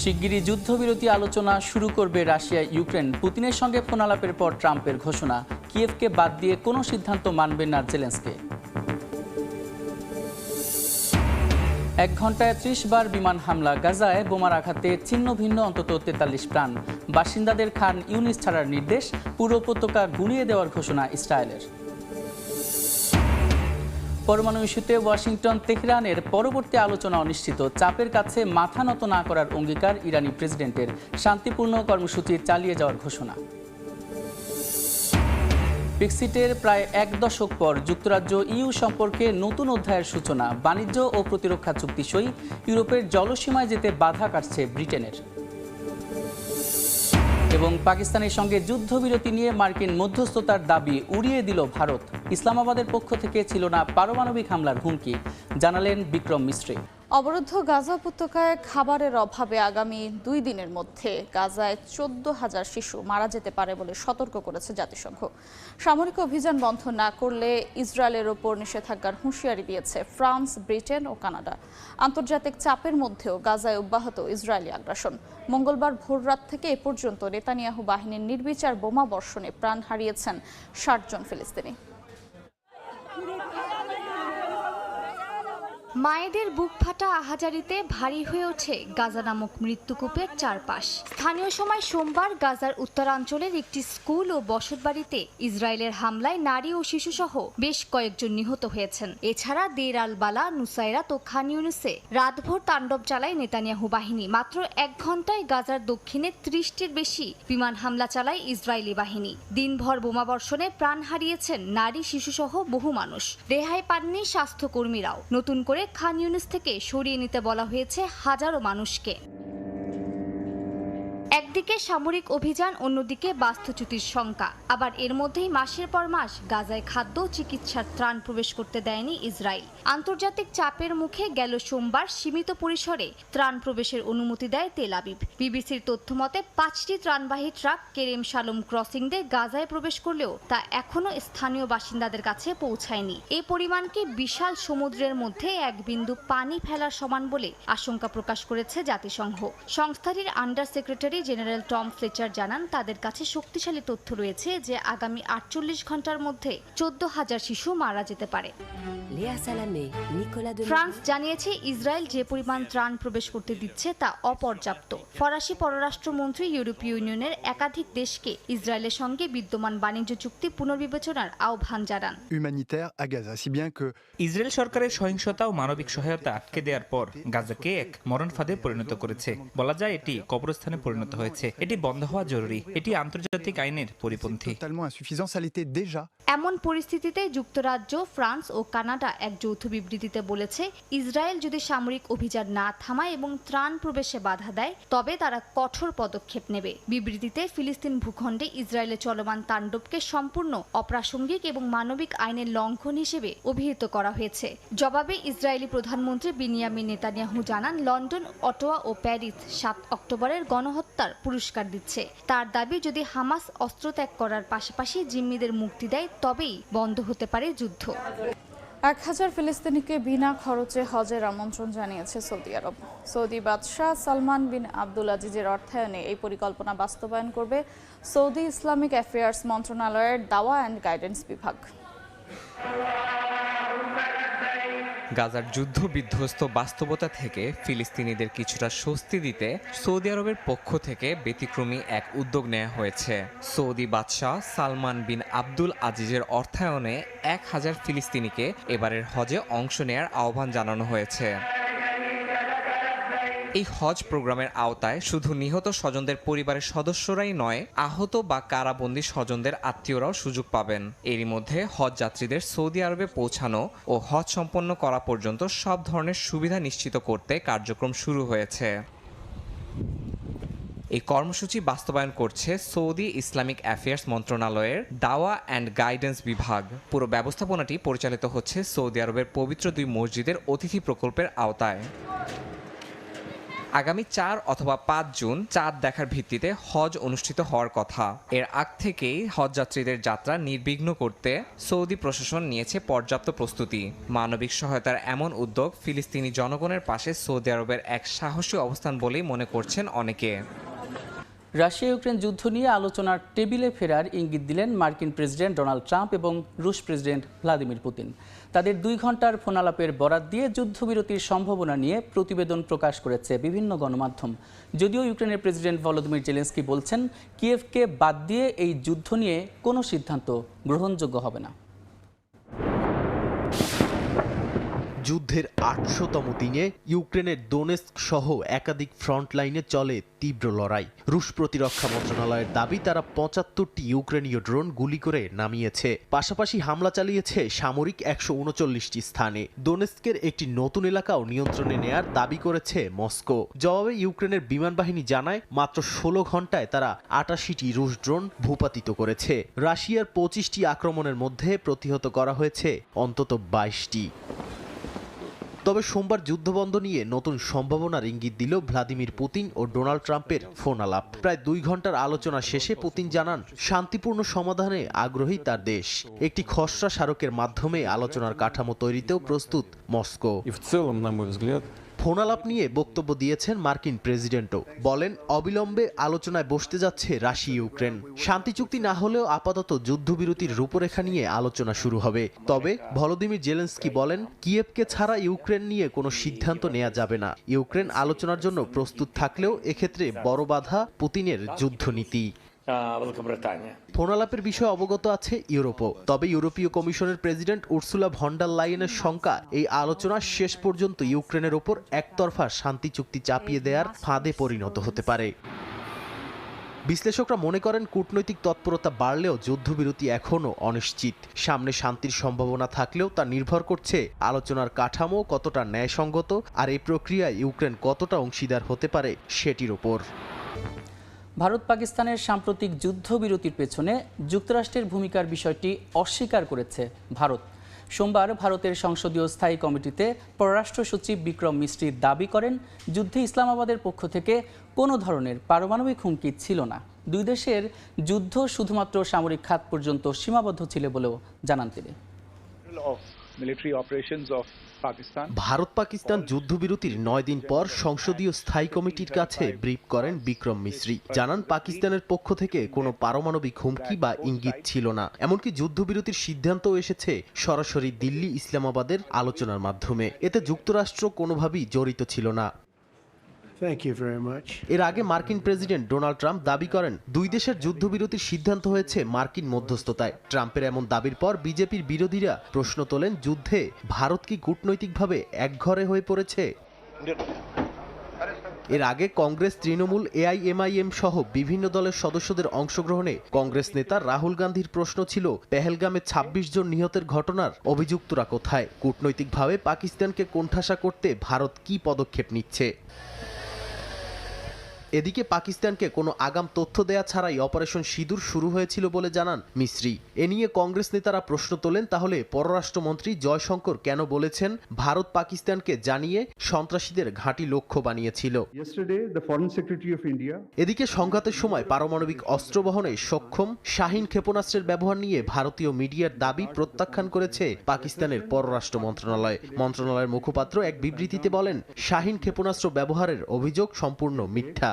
শিগগিরই যুদ্ধবিরতি আলোচনা শুরু করবে রাশিয়া, ইউক্রেন। পুতিনের সঙ্গে ফোন আলাপের পর ট্রাম্পের ঘোষণা। কিয়েভকে বাদ দিয়ে কোনো সিদ্ধান্ত মানবেন না জেলেন্সকে। এক ঘন্টায় ত্রিশ বার বিমান হামলা, গাজায় বোমার আঘাতে ছিন্ন ভিন্ন অন্তত তেতাল্লিশ প্রাণ। বাসিন্দাদের খান ইউনিস ছাড়ার নির্দেশ পুরো উপত্যকা গুড়িয়ে দেওয়ার ঘোষণা ইসরায়েলের। পরমাণু ইস্যুতে ওয়াশিংটন, তেহরানের পরবর্তী আলোচনা অনিশ্চিত। চাপের কাছে মাথা নত না করার অঙ্গীকার ইরানি প্রেসিডেন্টের। শান্তিপূর্ণ কর্মসূচি চালিয়ে যাওয়ার ঘোষণা। ব্রেক্সিটের প্রায় এক দশক পর যুক্তরাজ্য ইউ সম্পর্কে নতুন অধ্যায়ের সূচনা, বাণিজ্য ও প্রতিরক্ষা চুক্তি সই, ইউরোপের জলসীমায় যেতে বাধা কাটছে ব্রিটেনের। এবং পাকিস্তানের সঙ্গে যুদ্ধবিরতি নিয়ে মার্কিন মধ্যস্থতার দাবি উড়িয়ে দিল ভারত। ইসলামাবাদের পক্ষ থেকে ছিল না পারমাণবিক হামলার হুমকি, জানালেন বিক্রম মিস্ত্রি। অবরুদ্ধ গাজা উপত্যকায় খাবারের অভাবে আগামী দুই দিনের মধ্যে গাজায় চোদ্দ হাজার শিশু মারা যেতে পারে বলে সতর্ক করেছে জাতিসংঘ। সামরিক অভিযান বন্ধ না করলে ইসরায়েলের ওপর নিষেধাজ্ঞার হুঁশিয়ারি দিয়েছে ফ্রান্স, ব্রিটেন ও কানাডা। আন্তর্জাতিক চাপের মধ্যেও গাজায় অব্যাহত ইসরায়েলি আগ্রাসন। মঙ্গলবার ভোররাত থেকে এ পর্যন্ত নেতানিয়াহু বাহিনীর নির্বিচার বোমা বর্ষণে প্রাণ হারিয়েছেন ষাট জন ফিলিস্তিনি। মায়েদের বুক ফাটা আহাজারিতে ভারী হয়ে ওঠে গাজা নামক মৃত্যুকূপের চারপাশ। স্থানীয় সময় সোমবার গাজার উত্তরাঞ্চলের একটি স্কুল ও বসতবাড়িতে ইসরায়েলের হামলায় নারী ও শিশুসহ বেশ কয়েকজন নিহত হয়েছেন। এছাড়া দের আল বালা, নুসাইরাত ও খান ইউনুসে রাতভর তাণ্ডব চালায় নেতানিয়াহু বাহিনী। মাত্র এক ঘন্টায় গাজার দক্ষিণে ত্রিশটির বেশি বিমান হামলা চালায় ইসরায়েলি বাহিনী। দিনভর বোমাবর্ষণে প্রাণ হারিয়েছেন নারী, শিশুসহ বহু মানুষ। রেহাই পাননি স্বাস্থ্যকর্মীরাও। নতুন করে খান ইউনিস থেকে সরিয়ে নিতে বলা হয়েছে হাজারো মানুষকে। একদিকে সামরিক অভিযান, অন্যদিকে বাস্তুচ্যুতির শঙ্কা আবার এর মধ্যেই মাসের পর মাস গাজায় খাদ্য চিকিৎসার ত্রাণ প্রবেশ করতে দেয়নি ইসরায়েল। আন্তর্জাতিক চাপের মুখে গেল সোমবার সীমিত পরিসরে ত্রাণ প্রবেশের অনুমতি দেয় তেল আবিব। বিবিসির তথ্য মতে পাঁচটি ত্রাণবাহী ট্রাক কেরেম শালম ক্রসিং দিয়ে গাজায় প্রবেশ করলেও তা এখনও স্থানীয় বাসিন্দাদের কাছে পৌঁছায়নি। এই পরিমাণকে বিশাল সমুদ্রের মধ্যে এক বিন্দু পানি ফেলার সমান বলে আশঙ্কা প্রকাশ করেছে জাতিসংঘ। সংস্থাটির under secretary general Tom Fletcher জানান তাদের কাছে শক্তিশালী তথ্য রয়েছে যে আগামী আটচল্লিশ ঘণ্টার মধ্যে চোদ্দ হাজার শিশু মারা যেতে পারে. ফ্রান্স জানিয়েছে ইসরায়েল যে পরিমাণ ত্রাণ প্রবেশ করতে দিচ্ছে তা অপর্যাপ্ত। ফরাসি পররাষ্ট্রমন্ত্রী ইউরোপীয় ইউনিয়নের একাধিক দেশকে ইসরায়েলের সঙ্গে বিদ্যমান বাণিজ্য চুক্তি পুনর্বিবেচনার আহ্বান জানান। ইসরায়েল সরকারের সহিংসতা ও মানবিক সহায়তা আটকে দেওয়ার পর গাজাকে এক মরণ ফাঁদে পরিণত করেছে। বলা যায় এটি কবরস্থানে পরিণত হয়েছে। এটি বন্ধ হওয়া জরুরি। এটি আন্তর্জাতিক আইনের পরিপন্থী। এমন পরিস্থিতিতে যুক্তরাজ্য, ফ্রান্স ও কানাডা এক যৌথ বিবৃতিতে বলেছে, ইসরায়েল যদি সামরিক অভিযান না থামায় এবং ত্রাণ প্রবেশে বাধা দেয়, তবে তারা কঠোর পদক্ষেপ নেবে। বিবৃতিতে ফিলিস্তিন ভূখণ্ডে ইসরায়েলের চলমান তাণ্ডবকে সম্পূর্ণ অপ্রাসঙ্গিক এবং মানবিক আইনের লঙ্ঘন হিসেবে অভিহিত করা হয়েছে। জবাবে ইসরায়েলি প্রধানমন্ত্রী বিনিয়ামিন নেতানিয়াহু জানান, লন্ডন, অটোয়া ও প্যারিস সাত অক্টোবরের গণহত্যার পুরস্কার দিচ্ছে। তার দাবি, যদি হামাস অস্ত্র ত্যাগ করার পাশাপাশি জিম্মিদের মুক্তি দেয় তবেই বন্ধ হতে পারে যুদ্ধ। এক হাজার ফিলিস্তিনিকে বিনা খরচে হজের আমন্ত্রণ জানিয়েছে সৌদি আরব। সৌদি বাদশাহ সালমান বিন আব্দুল আজিজের অর্থায়নে এই পরিকল্পনা বাস্তবায়ন করবে সৌদি ইসলামিক অ্যাফেয়ার্স মন্ত্রণালয়ের দাওয়া অ্যান্ড গাইডেন্স বিভাগ। গাজার যুদ্ধ বিধ্বস্ত বাস্তবতা থেকে ফিলিস্তিনিদের কিছুটা স্বস্তি দিতে সৌদি আরবের পক্ষ থেকে ব্যতিক্রমী এক উদ্যোগ নেওয়া হয়েছে। সৌদি বাদশাহ সালমান বিন আব্দুল আজিজের অর্থায়নে এক হাজার ফিলিস্তিনিকে এবারের হজে অংশ নেয়ার আহ্বান জানানো হয়েছে। এই হজ প্রোগ্রামের আওতায় শুধু নিহত স্বজনদের পরিবারের সদস্যরাই নয়, আহত বা কারাবন্দী স্বজনদের আত্মীয়রাও সুযোগ পাবেন। এরই মধ্যে হজ যাত্রীদের সৌদি আরবে পৌঁছানো ও হজ সম্পন্ন করা পর্যন্ত সব ধরনের সুবিধা নিশ্চিত করতে কার্যক্রম শুরু হয়েছে। এই কর্মসূচি বাস্তবায়ন করছে সৌদি ইসলামিক অ্যাফেয়ার্স মন্ত্রণালয়ের দাওয়া অ্যান্ড গাইডেন্স বিভাগ। পুরো ব্যবস্থাপনাটি পরিচালিত হচ্ছে সৌদি আরবের পবিত্র দুই মসজিদের অতিথি প্রকল্পের আওতায়। আগামী চার অথবা পাঁচ জুন চাঁদ দেখার ভিত্তিতে হজ অনুষ্ঠিত হওয়ার কথা। এর আগ থেকেই হজযাত্রীদের যাত্রা নির্বিঘ্ন করতে সৌদি প্রশাসন নিয়েছে পর্যাপ্ত প্রস্তুতি। মানবিক সহায়তার এমন উদ্যোগ ফিলিস্তিনি জনগণের পাশে সৌদি আরবের এক সাহসী অবস্থান বলেই মনে করছেন অনেকে। রাশিয়া ইউক্রেন যুদ্ধ নিয়ে আলোচনার টেবিলে ফেরার ইঙ্গিত দিলেন মার্কিন প্রেসিডেন্ট ডোনাল্ড ট্রাম্প এবং রুশ প্রেসিডেন্ট ভ্লাদিমির পুতিন। তাদের দুই ঘণ্টার ফোনালাপের বরাত দিয়ে যুদ্ধবিরতির সম্ভাবনা নিয়ে প্রতিবেদন প্রকাশ করেছে বিভিন্ন গণমাধ্যম। যদিও ইউক্রেনের প্রেসিডেন্ট ভলোদিমির জেলেন্সকি বলছেন, কিয়েভকে বাদ দিয়ে এই যুদ্ধ নিয়ে কোনো সিদ্ধান্ত গ্রহণযোগ্য হবে না। যুদ্ধের আটশোতম দিনে ইউক্রেনের দোনেস্ক সহ একাধিক ফ্রন্ট লাইনে চলে তীব্র লড়াই। রুশ প্রতিরক্ষা মন্ত্রণালয়ের দাবি, তারা পঁচাত্তরটি ইউক্রেনীয় ড্রোন গুলি করে নামিয়েছে। পাশাপাশি হামলা চালিয়েছে সামরিক একশো উনচল্লিশটি স্থানে। দোনেস্কের একটি নতুন এলাকাও নিয়ন্ত্রণে নেয়ার দাবি করেছে মস্কো। জবাবে ইউক্রেনের বিমান বাহিনী জানায়, মাত্র ষোলো ঘন্টায় তারা আটাশিটি রুশ ড্রোন ভূপাতিত করেছে। রাশিয়ার পঁচিশটি আক্রমণের মধ্যে প্রতিহত করা হয়েছে অন্তত বাইশটি। তবে সোমবার যুদ্ধবন্ধ নিয়ে নতুন সম্ভাবনার ইঙ্গিত দিল ভ্লাদিমির পুতিন ও ডোনাল্ড ট্রাম্পের ফোন আলাপ। প্রায় দুই ঘণ্টার আলোচনা শেষে পুতিন জানান, শান্তিপূর্ণ সমাধানে আগ্রহী তার দেশ। একটি খসড়া স্মারকের মাধ্যমে আলোচনার কাঠামো তৈরিতেও প্রস্তুত মস্কো। ফোনালাপ নিয়ে বক্তব্য দিয়েছেন মার্কিন প্রেসিডেন্টও। বলেন, অবিলম্বে আলোচনায় বসতে যাচ্ছে রাশিয়া, ইউক্রেন। শান্তি চুক্তি না হলেও আপাতত যুদ্ধবিরতির রূপরেখা নিয়ে আলোচনা শুরু হবে। তবে ভলোদিমির জেলেন্সকি বলেন, কিয়েভকে ছাড়া ইউক্রেন নিয়ে কোনো সিদ্ধান্ত নেওয়া যাবে না। ইউক্রেন আলোচনার জন্য প্রস্তুত থাকলেও এক্ষেত্রে বড় বাধা পুতিনের যুদ্ধনীতি। ফোনালাপের বিষয়ে অবগত আছে ইউরোপও, তবে ইউরোপীয় কমিশনের প্রেসিডেন্ট উর্সুলা ভন্ডার লাইনের শঙ্কা এই আলোচনা শেষ পর্যন্ত ইউক্রেনের ওপর একতরফা শান্তি চুক্তি চাপিয়ে দেওয়ার ফাঁদে পরিণত হতে পারে। বিশ্লেষকরা মনে করেন কূটনৈতিক তৎপরতা বাড়লেও যুদ্ধবিরতি এখনও অনিশ্চিত। সামনে শান্তির সম্ভাবনা থাকলেও তা নির্ভর করছে আলোচনার কাঠামো কতটা ন্যায়সঙ্গত আর এই প্রক্রিয়ায় ইউক্রেন কতটা অংশীদার হতে পারে সেটির ওপর। ভারত পাকিস্তানের সাম্প্রতিক যুদ্ধবিরতির পেছনে যুক্তরাষ্ট্রের ভূমিকার বিষয়টি অস্বীকার করেছে ভারত। সোমবার ভারতের সংসদীয় স্থায়ী কমিটিতে পররাষ্ট্র সচিব বিক্রম মিস্ত্রি দাবি করেন, যুদ্ধে ইসলামাবাদের পক্ষ থেকে কোনো ধরনের পারমাণবিক হুমকি ছিল না। দুই দেশের যুদ্ধ শুধুমাত্র সামরিক খাত পর্যন্ত সীমাবদ্ধ ছিল বলেও জানান তিনি। ভারত পাকিস্তান যুদ্ধবিরতির নয় দিন পর সংসদীয় স্থায়ী কমিটির কাছে ব্রিফ করেন বিক্রম মিশ্রী। জানান, পাকিস্তানের পক্ষ থেকে কোনো পারমাণবিক হুমকি বা ইঙ্গিত ছিল না। এমনকি যুদ্ধবিরতির সিদ্ধান্ত এসেছে সরাসরি দিল্লি ইসলামাবাদের আলোচনার মাধ্যমে। এতে যুক্তরাষ্ট্র কোনোভাবেই জড়িত ছিল না। এর আগে মার্কিন প্রেসিডেন্ট ডোনাল্ড ট্রাম্প দাবি করেন, দুই দেশের যুদ্ধবিরতির সিদ্ধান্ত হয়েছে মার্কিন মধ্যস্থতায়। ট্রাম্পের এমন দাবির পর বিজেপির বিরোধীরা প্রশ্ন তোলেন, যুদ্ধে ভারত কি কূটনৈতিকভাবে একঘরে হয়ে পড়েছে? এর আগে কংগ্রেস, তৃণমূল, এআইএমআইএম সহ বিভিন্ন দলের সদস্যদের অংশগ্রহণে কংগ্রেস নেতা রাহুল গান্ধীর প্রশ্ন ছিল, পেহেলগামে ২৬ জন নিহতের ঘটনার অভিযুক্তরা কোথায়? কূটনৈতিকভাবে পাকিস্তানকে কোণঠাসা করতে ভারত কি পদক্ষেপ নিচ্ছে? এদিকে পাকিস্তানকে কোনো আগাম তথ্য দেয়া ছাড়াই অপারেশন সিঁদুর শুরু হয়েছিল বলে জানান মিশ্রি এ নিয়ে কংগ্রেস নেতারা প্রশ্ন তোলেন তাহলে পররাষ্ট্রমন্ত্রী জয়শঙ্কর কেন বলেছেন ভারত পাকিস্তানকে জানিয়ে সন্ত্রাসীদের ঘাঁটি লক্ষ্য বানিয়েছিল। এদিকে সংঘাতের সময় পারমাণবিক অস্ত্র বহনে সক্ষম শাহিন ক্ষেপণাস্ত্রের ব্যবহার নিয়ে ভারতীয় মিডিয়ার দাবি প্রত্যাখ্যান করেছে পাকিস্তানের পররাষ্ট্র মন্ত্রণালয়। মন্ত্রণালয়ের মুখপাত্র এক বিবৃতিতে বলেন শাহিন ক্ষেপণাস্ত্র ব্যবহারের অভিযোগ সম্পূর্ণ মিথ্যা।